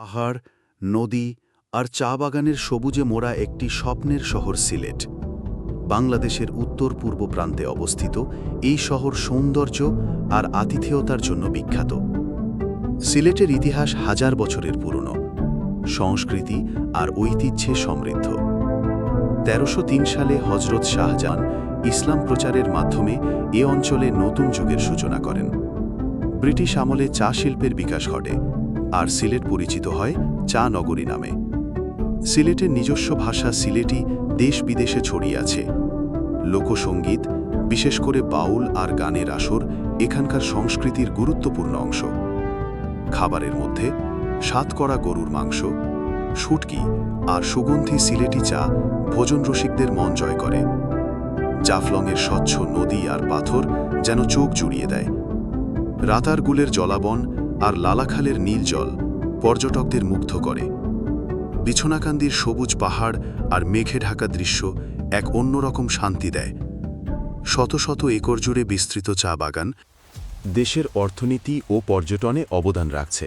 পাহাড়, নদী আর চা বাগানের সবুজে মোড়া একটি স্বপ্নের শহর সিলেট। বাংলাদেশের উত্তর পূর্ব প্রান্তে অবস্থিত এই শহর সৌন্দর্য আর আতিথেয়তার জন্য বিখ্যাত। সিলেটের ইতিহাস হাজার বছরের পুরনো। সংস্কৃতি আর ঐতিহ্যে সমৃদ্ধ। তেরোশো সালে হজরত শাহজাহান ইসলাম প্রচারের মাধ্যমে এ অঞ্চলে নতুন যুগের সূচনা করেন। ব্রিটিশ আমলে চা শিল্পের বিকাশ ঘটে। আর সিলেট পরিচিত হয় চা নগরী নামে। সিলেটের নিজস্ব ভাষা সিলেটি দেশ বিদেশে ছড়িয়ে আছে। লোকসঙ্গীত বিশেষ করে বাউল আর গানের আসর, এখানকার সংস্কৃতির গুরুত্বপূর্ণ অংশ। খাবারের মধ্যে সাতকড়া গরুর মাংস, শুটকি আর সুগন্ধি সিলেটি চা ভোজন রসিকদের মন জয় করে। জাফলংয়ের স্বচ্ছ নদী আর পাথর যেন চোখ জুড়িয়ে দেয়। রাতারগুলের জলাবন আর লালাখালের নীল জল পর্যটকদের মুগ্ধ করে। বিছনাকান্দির সবুজ পাহাড় আর মেঘে ঢাকা দৃশ্য এক অন্যরকম শান্তি দেয়। শত শত একর জুড়ে বিস্তৃত চা বাগান দেশের অর্থনীতি ও পর্যটনে অবদান রাখছে।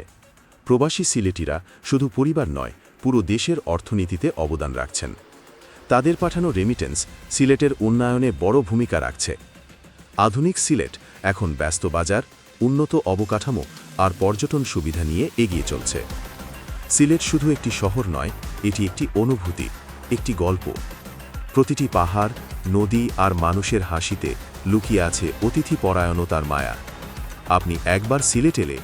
প্রবাসী সিলেটিরা শুধু পরিবার নয়, পুরো দেশের অর্থনীতিতে অবদান রাখছেন। তাদের পাঠানো রেমিটেন্স সিলেটের উন্নয়নে বড় ভূমিকা রাখছে। আধুনিক সিলেট এখন ব্যস্ত বাজার, উন্নত অবকাঠামো আর পর্যটন সুবিধা নিয়ে এগিয়ে চলছে। সিলেট শুধু একটি শহর নয়, এটি একটি অনুভূতি, একটি গল্প। প্রতিটি পাহাড়, নদী আর মানুষের হাসিতে লুকিয়ে আছে অতিথি পরায়ণতার মায়া। আপনি একবার সিলেট এলে